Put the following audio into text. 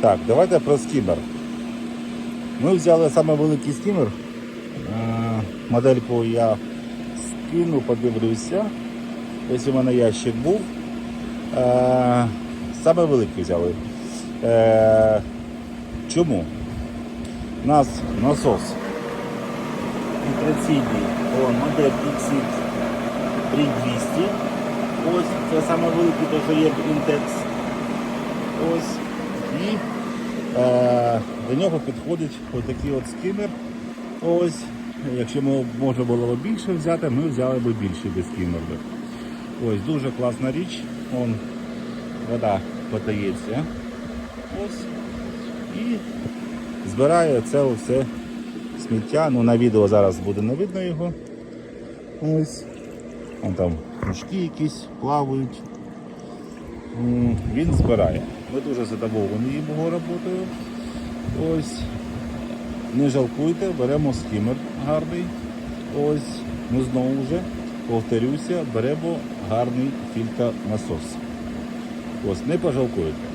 Так, давайте про скімер. Ми взяли саме великий скімер. Е, Модельку я скину, подивлюся. Ось у мене ящик був. Е, Саме великий взяли. Е, Чому? У нас насос інтраційний о, модель XX 3200. Ось це саме великий, то що є в Ось. І е, до нього підходить отакий от скімер. Ось. Якщо ми можна було б більше взяти, ми взяли б більший би скімер. Ось дуже класна річ. Вон вода подається. Ось. І збирає це все сміття. Ну, на відео зараз буде не видно його. Ось. Вон там кружки якісь плавають. Він збирає. Ми дуже задоволені його роботою. Ось. Не жалкуйте, беремо скімер гарний. Ось. Ми знову вже, повторюся, беремо гарний фільтр насос. Ось, не пожалкуєте.